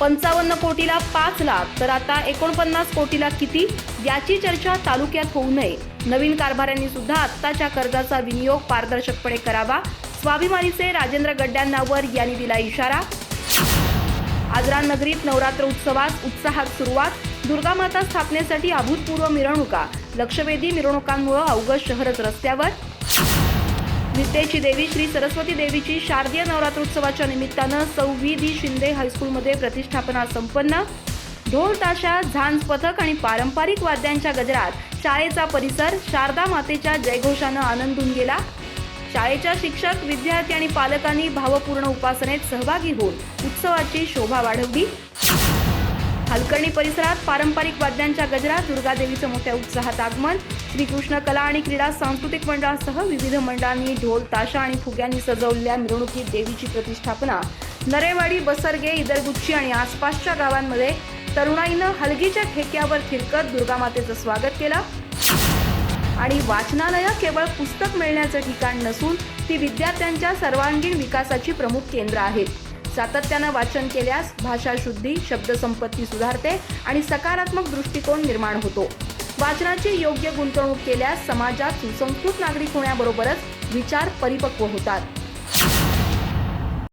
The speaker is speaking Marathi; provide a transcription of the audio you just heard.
पंचावन्न कोटीला पाच लाख. तर आता एकोणपन्नास कोटीला किती? याची चर्चा तालुक्यात होऊ नये. नवीन कारभाऱ्यांनी सुद्धा आत्ताच्या कर्जाचा विनियोग पारदर्शकपणे करावा. स्वाभिमानीचे राजेंद्र गड्ड्यांनावर यांनी दिला इशारा. आजरा नगरीत नवरात्र उत्सवात उत्साहात सुरुवात. दुर्गामाता स्थापनेसाठी अभूतपूर्व मिरवणुका. लक्षवेधी मिरवणुकांमुळे अवघड शहरच रस्त्यावर. विद्येची देवी श्री सरस्वती देवीची शारदीय नवरात्रोत्सवाच्या निमित्तानं सौविधी शिंदे हायस्कूलमध्ये प्रतिष्ठापना संपन्न. ढोल ताशा झांज पथक आणि पारंपरिक वाद्यांच्या गजरात शाळेचा परिसर शारदा मातेच्या जयघोषानं आनंदून गेला. शाळेच्या शिक्षक विद्यार्थी आणि पालकांनी भावपूर्ण उपासनेत सहभागी होऊन उत्सवाची शोभा वाढवली. हलकर्णी परिसरात पारंपरिक वाद्यांच्या गजरात दुर्गादेवीचं मोठ्या उत्साहात आगमन. श्रीकृष्ण कला आणि क्रीडा सांस्कृतिक मंडळासह विविध मंडळांनी ढोल ताशा आणि फुग्यांनी सजवलेल्या मिरवणुकीत देवीची प्रतिष्ठापना. नरेवाडी बसरगे इदरगुच्ची आणि आसपासच्या गावांमध्ये तरुणाईनं हलगीच्या ठेक्यावर थिरकत दुर्गामातेचं स्वागत केलं. आणि वाचनालयं केवळ पुस्तक मिळण्याचं ठिकाण नसून ती विद्यार्थ्यांच्या सर्वांगीण विकासाची प्रमुख केंद्र आहेत. सातत्यानं वाचन केल्यास भाषा शुद्धी शब्दसंपत्ती सुधारते आणि सकारात्मक दृष्टिकोन निर्माण होतो. वाचनाची योग्य गुंतवणूक केल्यास समाजात सुसंस्कृत नागरिक होण्याबरोबरच विचार परिपक्व होतात.